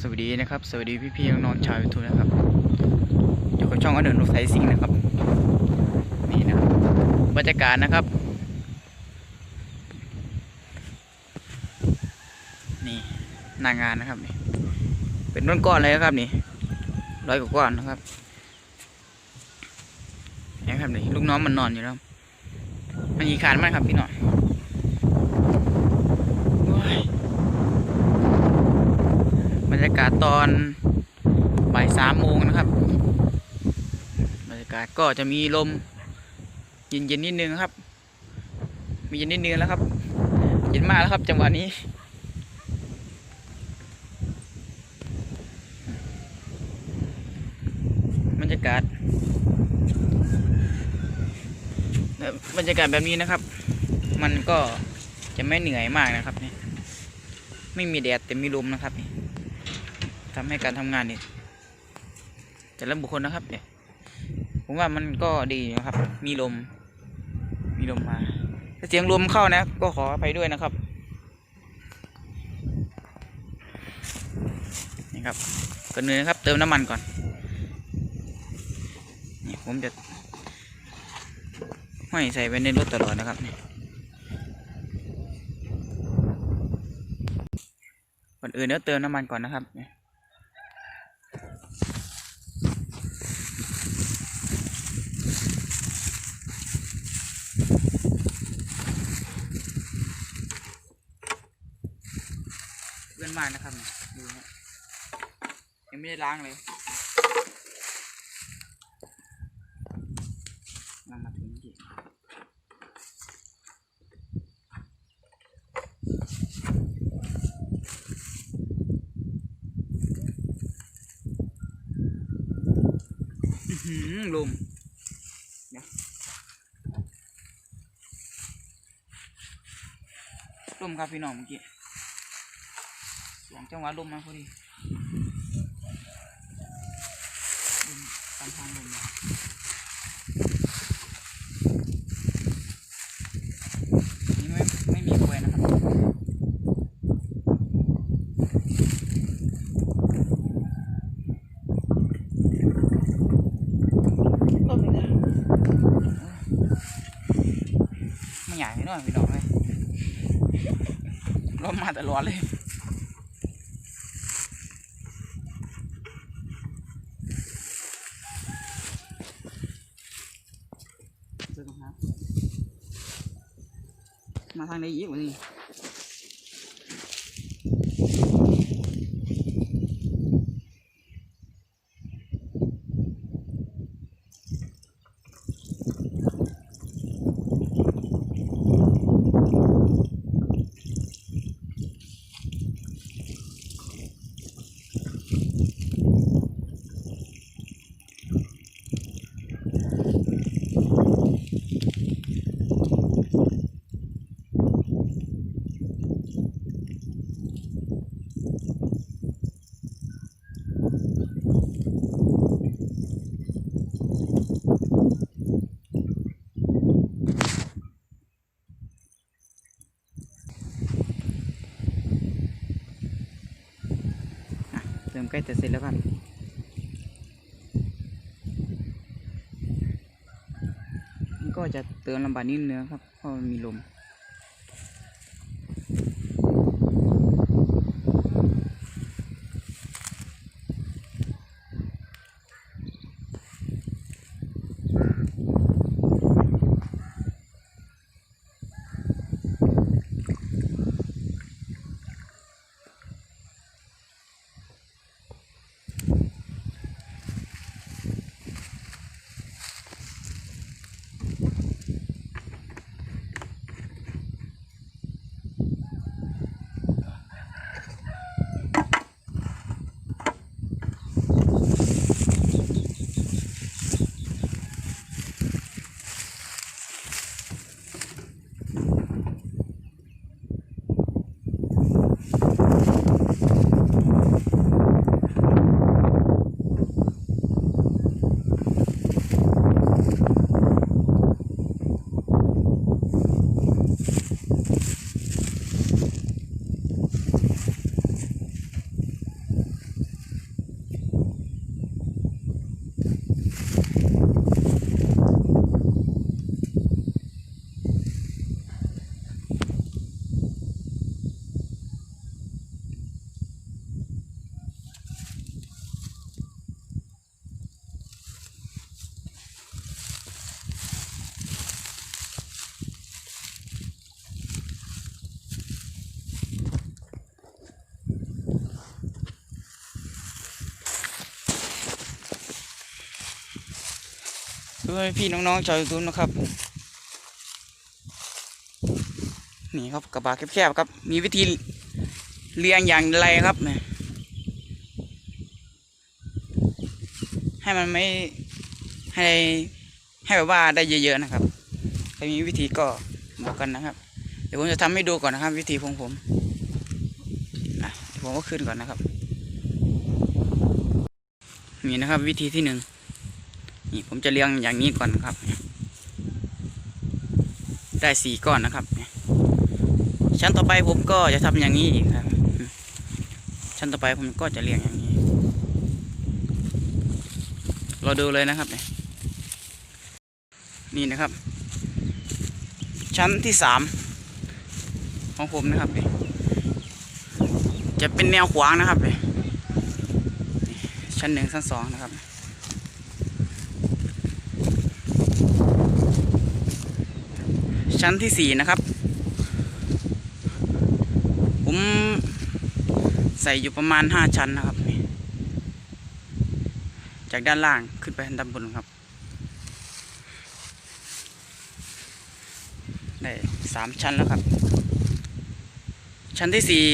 สวัสดีนะครับ สวัสดีพี่พี่ๆน้องๆชาวยูทูบนะครับอยู่กับช่องอันเดอร์นุไทยซิงนะครับ นี่นะครับรรยากาศนะครับ นี่นางงานนะครับนี่เป็นต้นก้อนเลยนะครับนี่ร้อยกว่าก้อนนะครับนะครับนี่ลูกน้องมันนอนอยู่แล้วมันยีขานมากครับพี่หน่อยโอ้ย บรรยากาศตอนบ่ายสามโมงนะครับ บรรยากาศก็จะมีลมเย็นๆนิดนึงครับ มีเย็นนิดนึงแล้วครับ เย็นมากแล้วครับจังหวะนี้บรรยากาศบรรยากาศแบบนี้นะครับ มันก็จะไม่เหนื่อยมากนะครับนี่ไม่มีแดดแต่มีลมนะครับนี่ ทำให้การทำงานนี่แต่ละบุคคลนะครับเนี่ยผมว่ามันก็ดีนะครับ มีลม มีลมมาถ้าเสียงลมเข้านะ ก็ขออภัยด้วยนะครับ นี่ครับก่อนอื่นนะครับ เติมน้ำมันก่อน นี่ผมจะห้อยใส่ไว้ในรถตลอดนะครับนี่ก่อนอื่นเดี๋ยวเติมน้ำมันก่อนนะครับนี่เพื่อ มากนะครับดูฮะยังไม่ได้ล้างเลยนั่งมาถึงที่ลมเดี๋ยวลมครับพี่น้องเมื่อกี้ จังหวะลมมาพอดีลมตามทางลมมานี่ไม่ไม่มีกล้วยนะครับลมเลยไม่ใหญ่หน่อยพี่น้องเลยลมมาตลอดเลย เจอตรงนั้นมา ทางไหนอีกวะนี่ เติมใกล้จะเสร็จแล้วครับมันก็จะเตือนลำบากนิดนึงครับเพราะมีลม ด้วยพี่น้องๆชาวยูทูบนะครับ นี่ครับกระบะแคบๆครับ มีวิธีเรียงอย่างไรครับเนี่ยให้มันไม่ให้ให้แบบว่าได้เยอะๆนะครับใครมีวิธีก็บอกกันนะครับ เดี๋ยวผมจะทำให้ดูก่อนนะครับ วิธีของผมอะเดี๋ยวผมก็ขึ้นก่อนนะครับนี่นะครับวิธีที่หนึ่ง นี่ผมจะเรียงอย่างนี้ก่อนครับ ได้สี่ก้อนนะครับ ชั้นต่อไปผมก็จะทำอย่างนี้อีกครับ ชั้นต่อไปผมก็จะเรียงอย่างนี้ เราดูเลยนะครับนี่นะครับ ชั้นที่สามของผมนะครับเนี่ยจะเป็นแนวขวางนะครับเนี่ยชั้นหนึ่งชั้นสองนะครับ ชั้นที่สี่นะครับ ผมใส่อยู่ประมาณห้าชั้นนะครับ จากด้านล่างขึ้นไปด้านบนครับ ได้สามชั้นแล้วครับ ชั้นที่สี่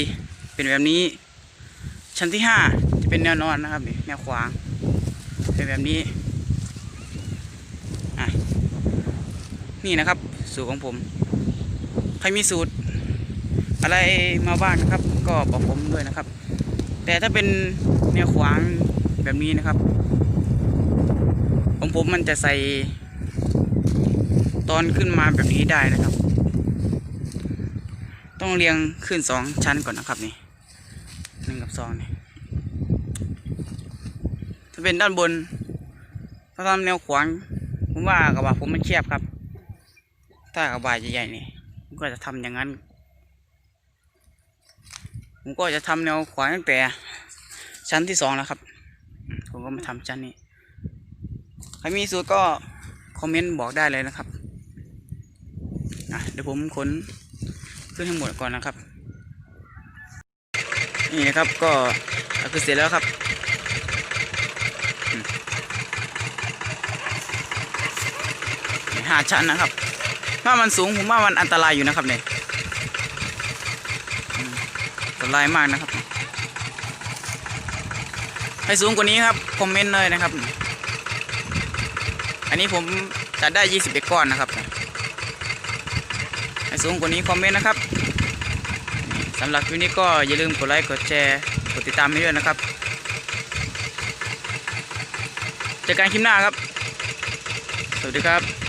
เป็นแบบนี้ ชั้นที่ห้าจะเป็นแนวนอนนะครับแนวขวางเป็นแบบนี้อะ นี่นะครับ สูตรของผม ใครมีสูตร อะไรมาบ้างนะครับ ก็บอกผมด้วยนะครับ แต่ถ้าเป็นแนวขวางแบบนี้นะครับ ของผมมันจะใส่ ตอนขึ้นมาแบบนี้ได้นะครับ ต้องเรียงขึ้นสองชั้นก่อนนะครับนี่หนึ่งกับสองนี่ถ้าเป็นด้านบนถ้าทำแนวขวางผมว่ากระบะผมมันแคบครับ ถ้ากระบใหญ่ๆนี่ผมก็จะทำอย่างนั้น ผมก็จะทำแนวขวางตั้งแต่ชั้นที่สองแล้วครับมผมก็มาทำชั้นนี้ ใครมีสูตรก็คอมเมนต์บอกได้เลยนะครับเดี๋ยวผมขนขึ้นทั้งหมดก่อนนะครับ นี่นะครับก็คือเสร็จแล้วครับห้าชั้นนะครับ ถ้ามันสูงผมว่ามันอันตรายอยู่นะครับเนี่ยอันตรายมากนะครับ ให้สูงกว่านี้ครับคอมเมนต์เลยนะครับ อันนี้ผมจัดได้21ก้อนนะครับ ให้สูงกว่านี้คอมเมนต์นะครับสำหรับคลิปนี้ก็อย่าลืมกดไลค์กดแชร์กดติดตามให้ด้วยนะครับเจอกันคลิปหน้าครับ สวัสดีครับ